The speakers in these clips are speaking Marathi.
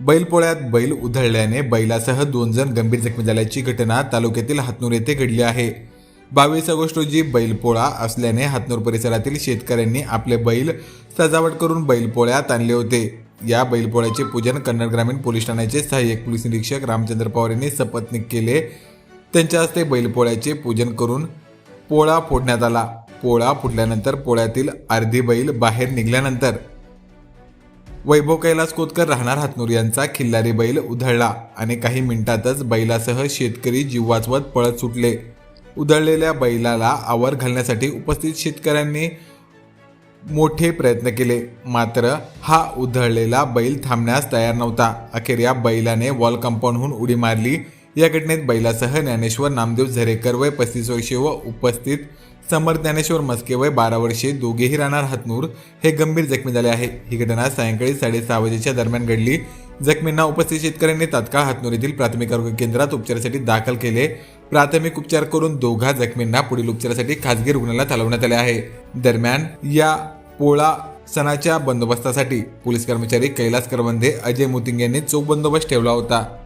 बैलपोळ्यात बैल उधळल्याने बैलासह दोन जण गंभीर जखमी झाल्याची घटना तालुक्यातील हातनूर येथे घडली आहे. बावीस ऑगस्ट रोजी बैलपोळा असल्याने हातनूर परिसरातील शेतकऱ्यांनी आपले बैल सजावट करून बैलपोळ्यात आणले होते. या बैलपोळ्याचे पूजन कन्नड ग्रामीण पोलीस ठाण्याचे सहाय्यक पोलीस निरीक्षक रामचंद्र पवार यांनी शपथनिक केले. त्यांच्या हस्ते बैलपोळ्याचे पूजन करून पोळा फोडण्यात आला. पोळा फुटल्यानंतर पोळ्यातील अर्धी बैल बाहेर निघाल्यानंतर वैभव कैलास कोतकर राहणार हातनूर यांचा खिल्लारी बैल उधळला आणि काही मिनिटातच बैलासह शेतकरी जीवाचवत पळत सुटले. उधळलेल्या बैलाला आवर घालण्यासाठी उपस्थित शेतकऱ्यांनी मोठे प्रयत्न केले. मात्र हा उधळलेला बैल थांबण्यास तयार नव्हता. अखेर या बैलाने वॉल कंपाऊंडहून उडी मारली. या घटनेत बैलासह ज्ञानेश्वर नामदेव झरेकर वय पस्तीस वर्षे व उपस्थित समर ज्ञानेश्वर मस्के वय बारा वर्षे दोघेही राहणार हातनूर. हे गंभीर जखमी झाले आहे. ही घटना सायंकाळी साडेसहा वाजेच्या दरम्यान घडली. जखमींना उपस्थित शेतकऱ्यांनी तात्काळ हातनूर येथील प्राथमिक आरोग्य केंद्रात उपचारासाठी दाखल केले. प्राथमिक उपचार करून दोघा जखमींना पुढील उपचारासाठी खासगी रुग्णालयात हलवण्यात आले आहे. दरम्यान या पोळा सणाच्या बंदोबस्तासाठी पोलीस कर्मचारी कैलास करवंदे अजय मुतिंग यांनी चोख बंदोबस्त ठेवला होता.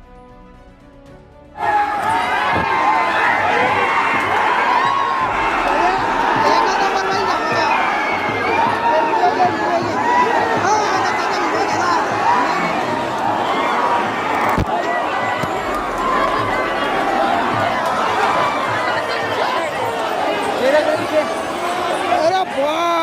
Whoa!